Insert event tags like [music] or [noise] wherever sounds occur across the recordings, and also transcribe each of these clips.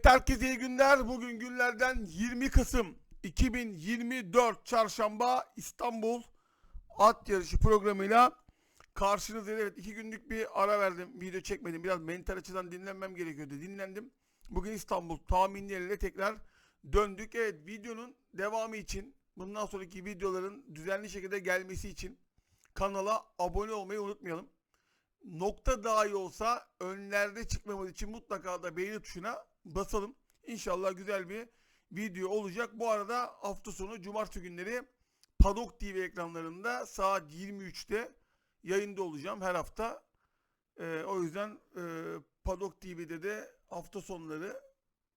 Evet herkese iyi günler. Bugün günlerden 20 Kasım 2024 Çarşamba İstanbul at yarışı programıyla karşınızdayım. Evet iki günlük bir ara verdim. Video çekmedim. Biraz mental açıdan dinlenmem gerekiyordu. Dinlendim. Bugün İstanbul tahminleriyle tekrar döndük. Evet videonun devamı için bundan sonraki videoların düzenli şekilde gelmesi için kanala abone olmayı unutmayalım nokta dahi olsa önlerde çıkmamız için mutlaka da beğeni tuşuna basalım. İnşallah güzel bir video olacak. Bu arada hafta sonu cumartesi günleri Padok TV ekranlarında saat 23'te yayında olacağım her hafta. Ee, o yüzden e, Padok TV'de de hafta sonları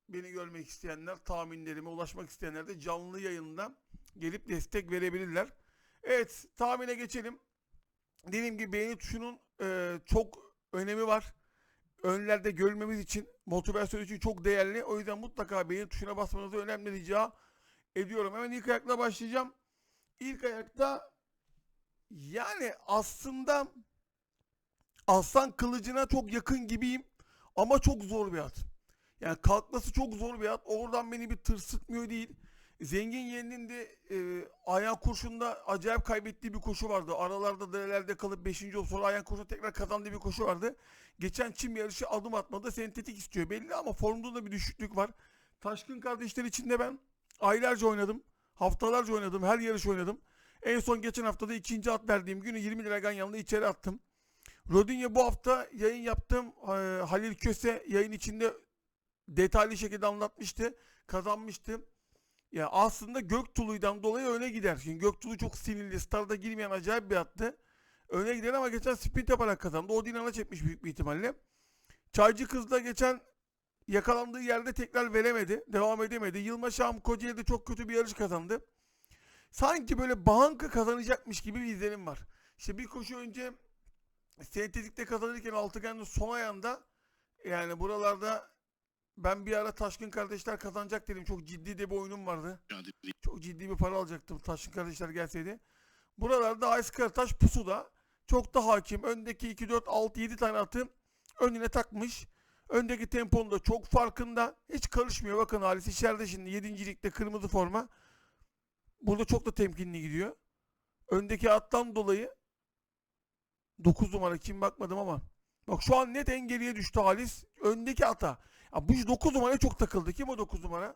beni görmek isteyenler, tahminlerime ulaşmak isteyenler de canlı yayında gelip destek verebilirler. Evet, tahmine geçelim. Dediğim gibi beğeni tuşunun e, çok önemi var. Önlerde görmemiz için, motivasyon için çok değerli. O yüzden mutlaka beğeni tuşuna basmanızı önemli rica ediyorum. Hemen ilk ayakla başlayacağım. İlk ayakta yani aslında aslan kılıcına çok yakın gibiyim ama çok zor bir at. Yani kalkması çok zor bir at. Oradan beni bir tırsıtmıyor değil. Zengin yeğeninin de e, ayağı kurşunda acayip kaybettiği bir koşu vardı. Aralarda derelerde kalıp 5. olup sonra ayağı kurşuna tekrar kazandığı bir koşu vardı. Geçen çim yarışı adım atmadı. Sentetik istiyor belli ama formunda da bir düşüklük var. Taşkın kardeşler içinde ben aylarca oynadım. Haftalarca oynadım. Her yarış oynadım. En son geçen haftada ikinci at verdiğim günü 20 lira ganyanla içeri attım. Rodinya bu hafta yayın yaptım. E, Halil Köse yayın içinde detaylı şekilde anlatmıştı. Kazanmıştı. Ya aslında Göktulu'dan dolayı öne gider. Şimdi Göktulu çok sinirli. Starda girmeyen acayip bir attı. Öne gider ama geçen sprint yaparak kazandı. O Dinan'a çekmiş büyük bir ihtimalle. Çaycı kız da geçen yakalandığı yerde tekrar veremedi. Devam edemedi. Yılmaz Şahım Kocaeli'de çok kötü bir yarış kazandı. Sanki böyle banka kazanacakmış gibi bir izlenim var. İşte bir koşu önce sentetikte kazanırken Altıgen'in son ayağında yani buralarda ben bir ara Taşkın Kardeşler kazanacak dedim. Çok ciddi de bir oyunum vardı. Çok ciddi bir para alacaktım Taşkın Kardeşler gelseydi. Buralarda Ays Karataş pusuda. Çok da hakim. Öndeki 2, 4, 6, 7 tane atı önüne takmış. Öndeki temponun da çok farkında. Hiç karışmıyor. Bakın Halis içeride şimdi 7. ligde kırmızı forma. Burada çok da temkinli gidiyor. Öndeki attan dolayı 9 numara kim bakmadım ama. Bak şu an net en geriye düştü Halis. Öndeki ata. Ya bu 9 numara çok takıldı. Kim o 9 numara?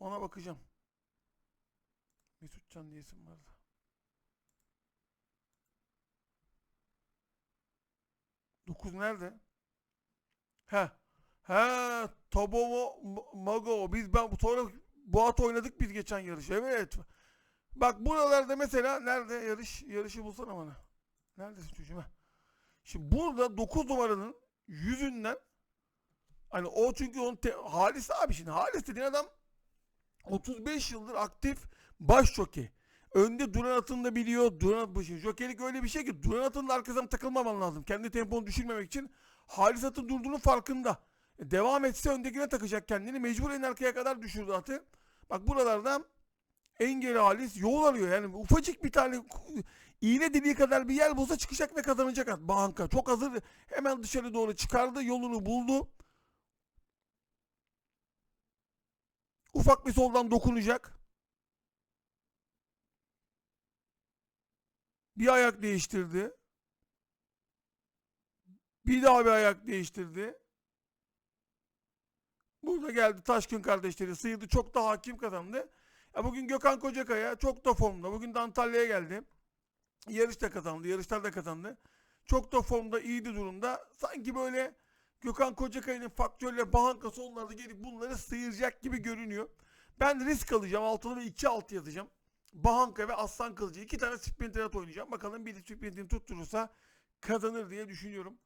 Ona bakacağım. Mesut Can diye isim vardı. Dokuz nerede? He. He. Tabomo Mago. Biz ben sonra bu at oynadık biz geçen yarış. Evet. Bak buralarda mesela nerede yarış yarışı bulsana bana. Neredesin çocuğum? Şimdi burada 9 numaranın yüzünden hani o çünkü onun te- Halis abi şimdi Halis dediğin adam 35 yıldır aktif baş jockey. Önde duran atını da biliyor. Duran at başı. Jockeylik öyle bir şey ki duran atının da arkasından takılmaman lazım. Kendi temponu düşürmemek için Halis atın durduğunun farkında. E, devam etse öndekine takacak kendini. Mecbur en arkaya kadar düşürdü atı. Bak buralarda engeli Halis yol arıyor. Yani ufacık bir tane iğne dediği kadar bir yer bulsa çıkacak ve kazanacak at. Banka çok hazır. Hemen dışarı doğru çıkardı. Yolunu buldu. Ufak bir soldan dokunacak. Bir ayak değiştirdi. Bir daha bir ayak değiştirdi. Burada geldi Taşkın kardeşleri sıyırdı. Çok da hakim kazandı. Ya bugün Gökhan Kocakaya çok da formda. Bugün de Antalya'ya geldi. Yarışta kazandı. Yarışlarda kazandı. Çok da formda iyiydi durumda. Sanki böyle Gökhan Kocakaya'nın faktörle bankası onlarda gelip bunları sıyıracak gibi görünüyor. Ben risk alacağım. Altılı ve 2-6 yazacağım. Bahanka ve Aslan Kılıcı. iki tane sprinterat oynayacağım. Bakalım bir sprintini tutturursa kazanır diye düşünüyorum.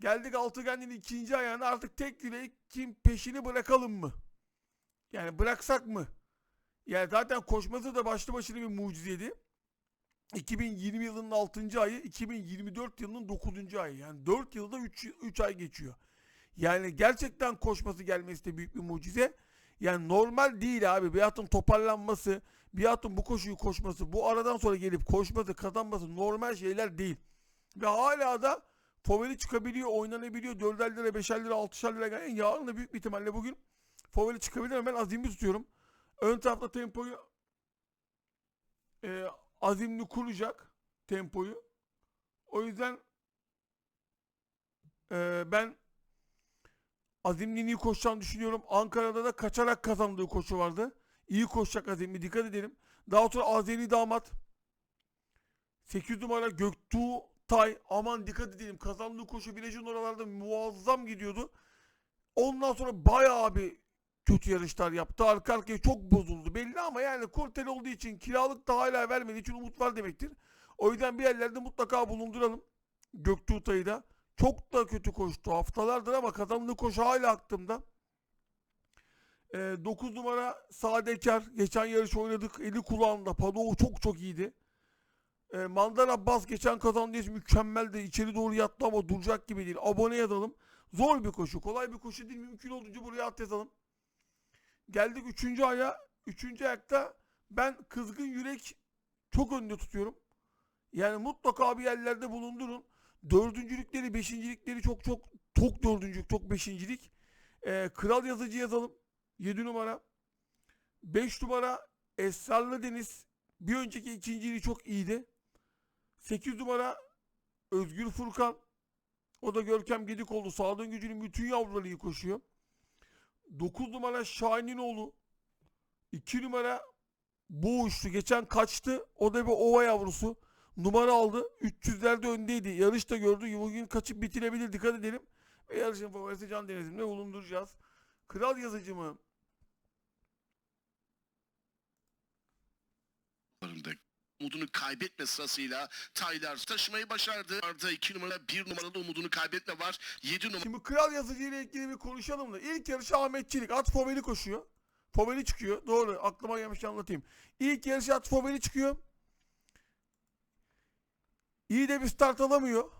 Geldik Altıgen'in ikinci ayağına artık tek yürek kim peşini bırakalım mı? Yani bıraksak mı? Yani zaten koşması da başlı başına bir mucizeydi. 2020 yılının 6. ayı, 2024 yılının 9. ayı. Yani 4 yılda 3, 3 ay geçiyor. Yani gerçekten koşması gelmesi de büyük bir mucize. Yani normal değil abi. Bir atın toparlanması, bir atın bu koşuyu koşması, bu aradan sonra gelip koşması, kazanması normal şeyler değil. Ve hala da favori çıkabiliyor, oynanabiliyor. 4'er lira, 5'er lira, 6'şer lira. Yani yarın da büyük bir ihtimalle bugün favori çıkabilir ben azimli tutuyorum. Ön tarafta tempoyu e, azimli kuracak tempoyu. O yüzden e, ben azimli iyi koşacağını düşünüyorum. Ankara'da da kaçarak kazandığı koşu vardı. İyi koşacak azimli dikkat edelim. Daha sonra Azeri damat 8 numara Göktuğ Tay aman dikkat edelim kazandığı koşu virajın oralarda muazzam gidiyordu. Ondan sonra bayağı bir kötü yarışlar yaptı. Arka arkaya çok bozuldu belli ama yani kurtel olduğu için kiralık da hala vermediği için umut var demektir. O yüzden bir yerlerde mutlaka bulunduralım. Göktuğ Tay'ı da. Çok da kötü koştu haftalardır ama kazandığı koşu hala aklımda. 9 numara Sadekar. Geçen yarış oynadık. Eli kulağında. Padoğu çok çok iyiydi. E, Mandar Abbas geçen kazandığı için mükemmeldi. İçeri doğru yattı ama duracak gibi değil. Abone yazalım. Zor bir koşu. Kolay bir koşu değil. Mümkün olduğunca buraya at yazalım. Geldik 3. aya. 3. ayakta ben kızgın yürek çok önde tutuyorum. Yani mutlaka bir yerlerde bulundurun. Dördüncülükleri, beşincilikleri çok çok çok dördüncülük, çok beşincilik. Ee, Kral yazıcı yazalım. 7 numara. 5 numara Esrarlı Deniz. Bir önceki ikinciliği çok iyiydi. 8 numara Özgür Furkan. O da Görkem Gedikoğlu. Sağdan gücünün bütün yavruları iyi koşuyor. 9 numara Şahininoğlu. 2 numara Boğuştu. Geçen kaçtı. O da bir ova yavrusu. Numara aldı. 300'lerde öndeydi. Yarışta gördü. Bugün kaçıp bitirebilir. Dikkat edelim. Ve yarışın favorisi Can Deniz'imle bulunduracağız. Kral yazıcı mı? Umudunu kaybetme sırasıyla Taylar taşımayı başardı. Arda 2 numara 1 numaralı umudunu kaybetme var. 7 numara Şimdi Kral yazıcı ile ilgili bir konuşalım da. İlk yarışı Ahmet Çelik. At Foveli koşuyor. Foveli çıkıyor. Doğru. Aklıma gelmiş anlatayım. İlk yarışı At Foveli çıkıyor. İyi de bir start alamıyor.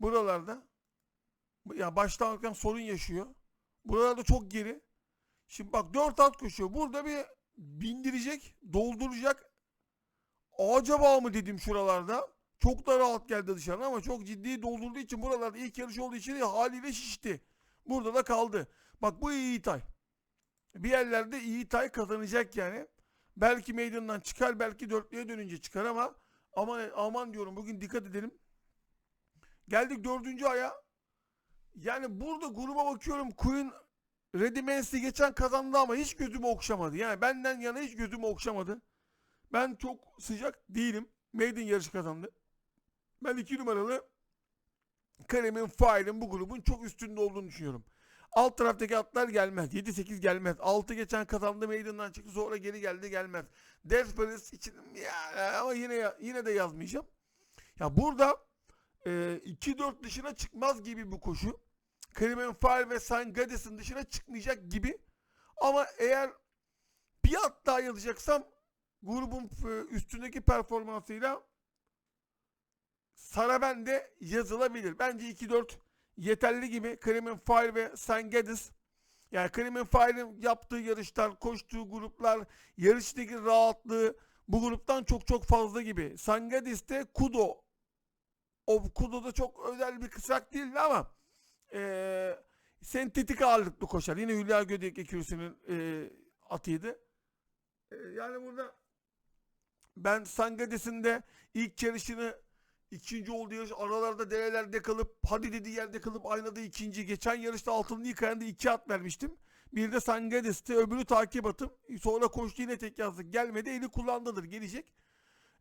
Buralarda. Ya başlarken sorun yaşıyor. Buralarda çok geri. Şimdi bak 4 at koşuyor. Burada bir bindirecek, dolduracak. Acaba mı dedim şuralarda. Çok da rahat geldi dışarı ama çok ciddi doldurduğu için buralarda ilk yarış olduğu için haliyle şişti. Burada da kaldı. Bak bu iyi tay. Bir yerlerde iyi tay kazanacak yani. Belki meydandan çıkar, belki dörtlüye dönünce çıkar ama aman aman diyorum bugün dikkat edelim. Geldik dördüncü aya. Yani burada gruba bakıyorum Queen Redimensi geçen kazandı ama hiç gözümü okşamadı. Yani benden yana hiç gözümü okşamadı. Ben çok sıcak değilim. Maiden yarışı kazandı. Ben iki numaralı Karemin Fire'ın bu grubun çok üstünde olduğunu düşünüyorum. Alt taraftaki atlar gelmez. 7-8 gelmez. 6 geçen kazandı Maiden'dan çıktı sonra geri geldi gelmez. Desperate için ya, ama yine yine de yazmayacağım. Ya burada e, 2-4 dışına çıkmaz gibi bu koşu. Karemin Fire ve San Gades'in dışına çıkmayacak gibi. Ama eğer bir at daha yazacaksam grubun e, üstündeki performansıyla Saraben'de yazılabilir. Bence 2-4 yeterli gibi. Kremin Fire ve Sengedis. Yani Kremin Fire'ın yaptığı yarışlar, koştuğu gruplar, yarıştaki rahatlığı bu gruptan çok çok fazla gibi. Sengedis de Kudo. O Kudo da çok özel bir kısak değildi ama ee, sentetik ağırlıklı koşar. Yine Hülya Gödek ekürüsünün e, atıydı. E, yani burada ben Sangades'in de ilk yarışını ikinci olduğu yarış aralarda derelerde kalıp hadi dediği yerde kalıp aynada ikinci. Geçen yarışta altını yıkayan da iki at vermiştim. Bir de Sangades'te öbürü takip atıp sonra koştu yine tek yazdık. Gelmedi eli kullandıdır gelecek.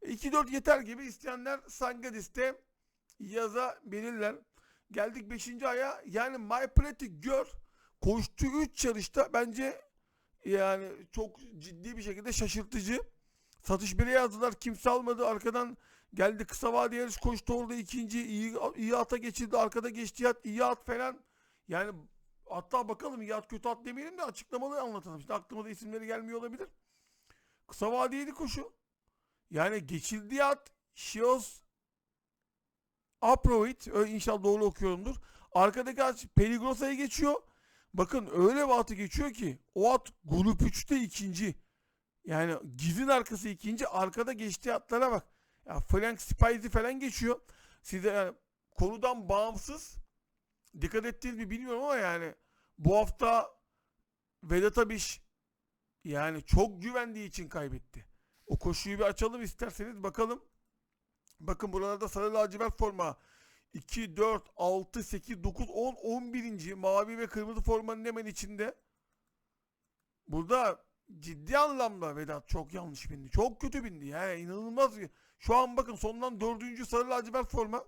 2-4 yeter gibi isteyenler Sangades'te yazabilirler. Geldik 5. aya. Yani My Pretty gör. Koştu 3 yarışta bence yani çok ciddi bir şekilde şaşırtıcı. Satış bile yazdılar. Kimse almadı. Arkadan geldi kısa vade yarış koştu orada ikinci. iyi, iyi ata geçildi. Arkada geçti at. iyi at falan. Yani hatta bakalım iyi at kötü at demeyelim de açıklamalı anlatalım. İşte aklıma da isimleri gelmiyor olabilir. Kısa vadeydi koşu. Yani geçildi at. Shios Aprovit inşallah doğru okuyorumdur. Arkadaki at Peligrosa'ya geçiyor. Bakın öyle bir atı geçiyor ki o at grup 3'te ikinci. Yani Giz'in arkası ikinci. Arkada geçtiği atlara bak. Ya Frank Spicy falan geçiyor. Size yani konudan bağımsız dikkat ettiniz mi bilmiyorum ama yani bu hafta Vedat Abiş yani çok güvendiği için kaybetti. O koşuyu bir açalım isterseniz bakalım. Bakın buralarda sarı lacivert forma 2, 4, 6, 8, 9, 10, 11. mavi ve kırmızı formanın hemen içinde. Burada ciddi anlamda Vedat çok yanlış bindi. Çok kötü bindi. Yani inanılmaz. Şu an bakın sondan dördüncü sarı lacivert forma.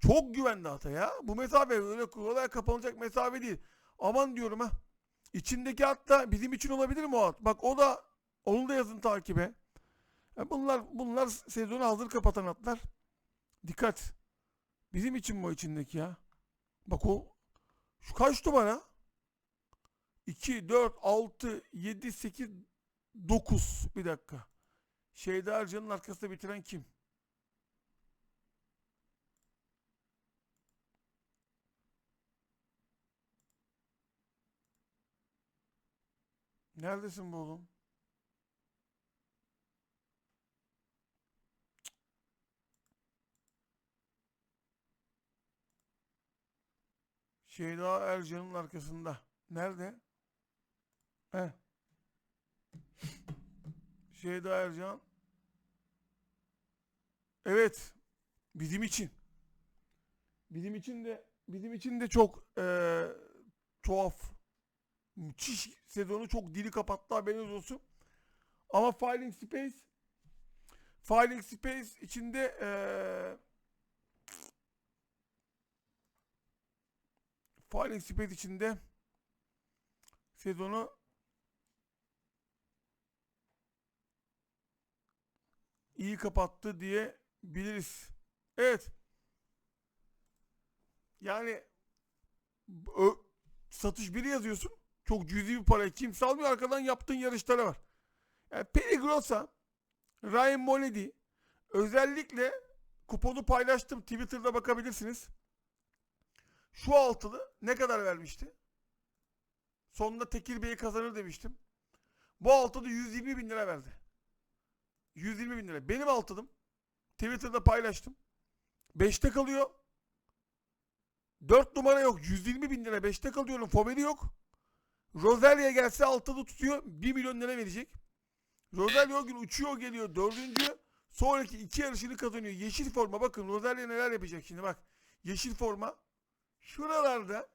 Çok güvendi ata ya. Bu mesafe öyle kolay kapanacak mesafe değil. Aman diyorum ha. İçindeki at da bizim için olabilir mi o at? Bak o da onu da yazın takibe. Ya bunlar bunlar sezonu hazır kapatan atlar. Dikkat. Bizim için o içindeki ya? Bak o şu kaç numara? 2, 4, 6, 7, 8, 9. Bir dakika. Şeyda Ercan'ın arkasında bitiren kim? Neredesin bu oğlum? Şeyda Ercan'ın arkasında. Nerede? He. Şeyda Ercan. Evet. Bizim için. Bizim için de bizim için de çok eee, tuhaf. Müthiş sezonu çok dili kapattı haberiniz olsun. Ama Filing Space Filing Space içinde eee Filing Space içinde sezonu iyi kapattı diye biliriz. Evet. Yani ö, satış biri yazıyorsun. Çok cüzi bir para. Kimse almıyor. Arkadan yaptığın yarışlara var. Yani Peligrosa, Ryan Moledy özellikle kuponu paylaştım. Twitter'da bakabilirsiniz. Şu altılı ne kadar vermişti? Sonunda Tekir Bey'i kazanır demiştim. Bu altılı 120 bin lira verdi. 120 bin lira. Benim altılım. Twitter'da paylaştım. 5'te kalıyor. 4 numara yok. 120 bin lira 5'te kalıyorum. Foberi yok. Rosalia gelse altılı tutuyor. 1 milyon lira verecek. Rosalia o gün uçuyor geliyor. Dördüncü. Sonraki iki yarışını kazanıyor. Yeşil forma. Bakın Rosalia neler yapacak şimdi bak. Yeşil forma. Şuralarda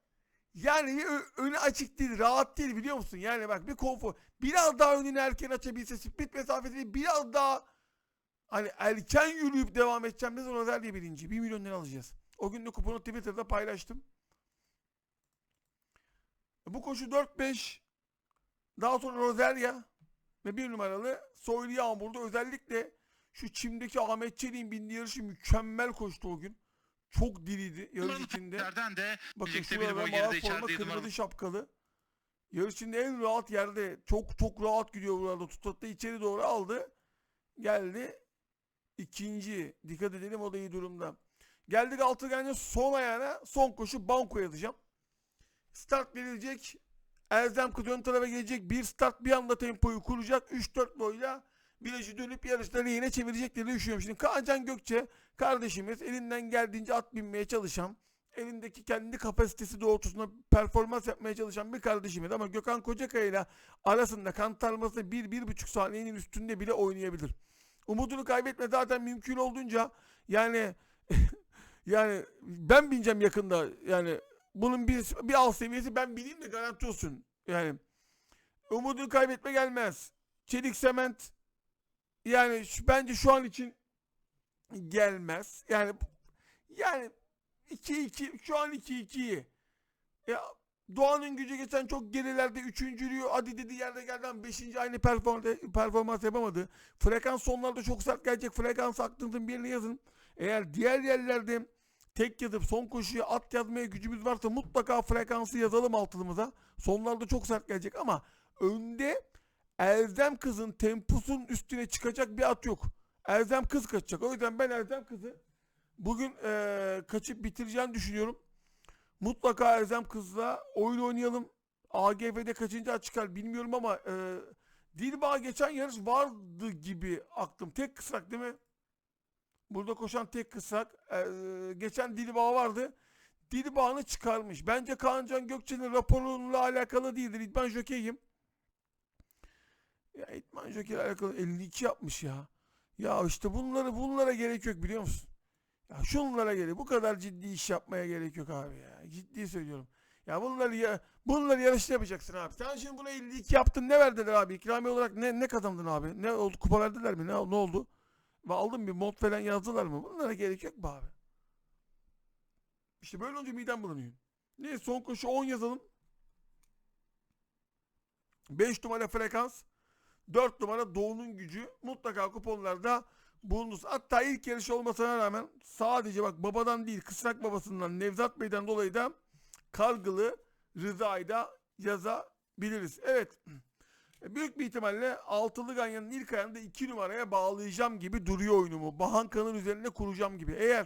yani önü açık değil, rahat değil biliyor musun? Yani bak bir konfor. Biraz daha önünü erken açabilse, split mesafesini biraz daha hani erken yürüyüp devam edeceğim. Biz Rosalia birinci. 1 milyon lira alacağız. O gün de kuponu Twitter'da paylaştım. Bu koşu 4-5. Daha sonra Rosalia ve bir numaralı Soylu Yağmur'da özellikle şu çimdeki Ahmet Çelik'in bindiği yarışı mükemmel koştu o gün. Çok diriydi yarış içinde. de Bakın birlikte bir şurada boy mavi kırmızı şapkalı. Yarış içinde en rahat yerde çok çok rahat gidiyor burada. Tutatta içeri doğru aldı. Geldi. ikinci. Dikkat edelim o da iyi durumda. Geldik Altıgen'in son ayağına. Son koşu banko yazacağım. Start verilecek. Erzem kız ön tarafa gelecek. Bir start bir anda tempoyu kuracak. 3-4 boyla virajı dönüp yarışları yine çevirecek diye düşünüyorum. Şimdi Kaan Gökçe kardeşimiz elinden geldiğince at binmeye çalışan, elindeki kendi kapasitesi doğrultusunda performans yapmaya çalışan bir kardeşimiz ama Gökhan Kocakaya ile arasında kan tarmasında 1-1,5 saniyenin üstünde bile oynayabilir. Umudunu kaybetme zaten mümkün olduğunca yani [laughs] yani ben bineceğim yakında yani bunun bir, bir alt seviyesi ben bineyim de garanti olsun. Yani umudunu kaybetme gelmez. Çelik sement yani şu, bence şu an için gelmez. Yani yani 2-2 şu an 2-2'yi. Ya Doğan'ın gücü geçen çok gerilerde üçüncülüğü hadi dedi yerde geldi ama beşinci aynı performans, performans yapamadı. Frekans sonlarda çok sert gelecek. Frekans aklınızın birini yazın. Eğer diğer yerlerde tek yazıp son koşuya at yazmaya gücümüz varsa mutlaka frekansı yazalım altımıza. Sonlarda çok sert gelecek ama önde Erzem kızın temposunun üstüne çıkacak bir at yok. Erzem kız kaçacak. O yüzden ben Erzem kızı bugün eee, kaçıp bitireceğini düşünüyorum. Mutlaka Erzem kızla oyun oynayalım. AGF'de kaçıncı at çıkar bilmiyorum ama eee Dilbağ geçen yarış vardı gibi aklım. Tek kısrak değil mi? Burada koşan tek kısrak. Ee, geçen Dilibağ vardı. Dilibağ'ını çıkarmış. Bence Kaan Can Gökçe'nin raporuyla alakalı değildir. İdman jokeyim. Ya İdman Joker alakalı 52 yapmış ya. Ya işte bunları bunlara gerek yok biliyor musun? Ya şunlara gerek. Bu kadar ciddi iş yapmaya gerek yok abi ya. Ciddi söylüyorum. Ya bunları ya bunları yarışta yapacaksın abi. Sen şimdi buna 52 yaptın ne verdiler abi? İkramiye olarak ne ne kazandın abi? Ne oldu? Kupa verdiler mi? Ne, ne oldu? Ve aldın bir mod falan yazdılar mı? Bunlara gerek yok mu abi? İşte böyle olunca midem bulanıyor. Ne son koşu 10 yazalım. 5 numara frekans. 4 numara Doğu'nun gücü. Mutlaka kuponlarda bulunuz. Hatta ilk yarış olmasına rağmen sadece bak babadan değil kısrak babasından Nevzat Bey'den dolayı da Kargılı Rıza'yı da yazabiliriz. Evet. E, Büyük bir ihtimalle altılı ganyanın ilk ayağında 2 numaraya bağlayacağım gibi duruyor oyunumu. Bahanka'nın üzerine kuracağım gibi. Eğer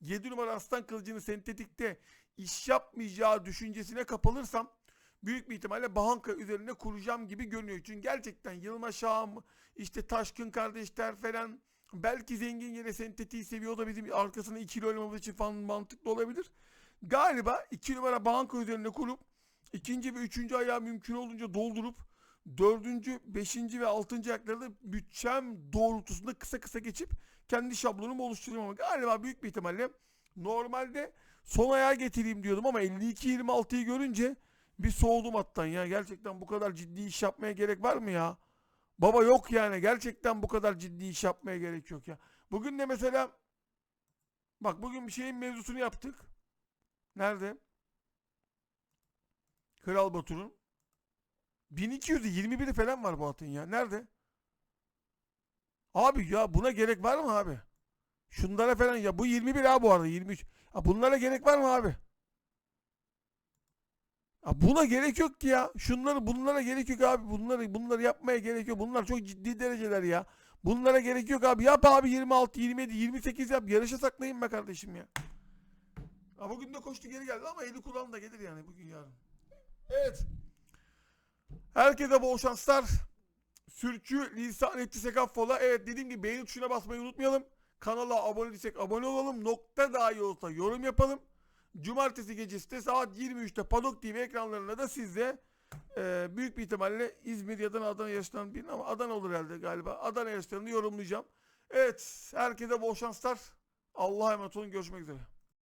7 numara Aslan Kılıcı'nın sentetikte iş yapmayacağı düşüncesine kapılırsam büyük bir ihtimalle Bahanka üzerine kuracağım gibi görünüyor. Çünkü gerçekten Yılmaz Şahım, işte Taşkın kardeşler falan belki zengin yine sentetiği seviyor da bizim arkasına ikili oynamamız için falan mantıklı olabilir. Galiba 2 numara Bahanka üzerine kurup ikinci ve üçüncü ayağı mümkün olduğunca doldurup dördüncü, beşinci ve altıncı ayakları da bütçem doğrultusunda kısa kısa geçip kendi şablonumu oluşturayım ama galiba büyük bir ihtimalle normalde son ayağa getireyim diyordum ama 52-26'yı görünce bir soğudum attan ya. Gerçekten bu kadar ciddi iş yapmaya gerek var mı ya? Baba yok yani. Gerçekten bu kadar ciddi iş yapmaya gerek yok ya. Bugün de mesela bak bugün bir şeyin mevzusunu yaptık. Nerede? Kral Batur'un 1200'ü 21'i falan var bu atın ya. Nerede? Abi ya buna gerek var mı abi? Şunlara falan ya bu 21 ha bu arada 23. Ha bunlara gerek var mı abi? Ya buna gerek yok ki ya. Şunları bunlara gerek yok abi. Bunları bunları yapmaya gerek yok. Bunlar çok ciddi dereceler ya. Bunlara gerek yok abi. Yap abi 26, 27, 28 yap. Yarışa saklayın be kardeşim ya. Ha bugün de koştu geri geldi ama eli kulağında gelir yani bugün yarın. Evet. Herkese bol şanslar. Sürçü lisan ettiysek affola. Evet dediğim gibi beğeni tuşuna basmayı unutmayalım. Kanala abone değilsek abone olalım. Nokta dahi olsa yorum yapalım. Cumartesi gecesi de saat 23'te Padok TV ekranlarında da sizde e, büyük bir ihtimalle İzmir ya da Adana yarışlarını bilmiyorum ama Adana olur herhalde galiba. Adana yarışlarını yorumlayacağım. Evet herkese bol şanslar. Allah'a emanet olun. Görüşmek üzere.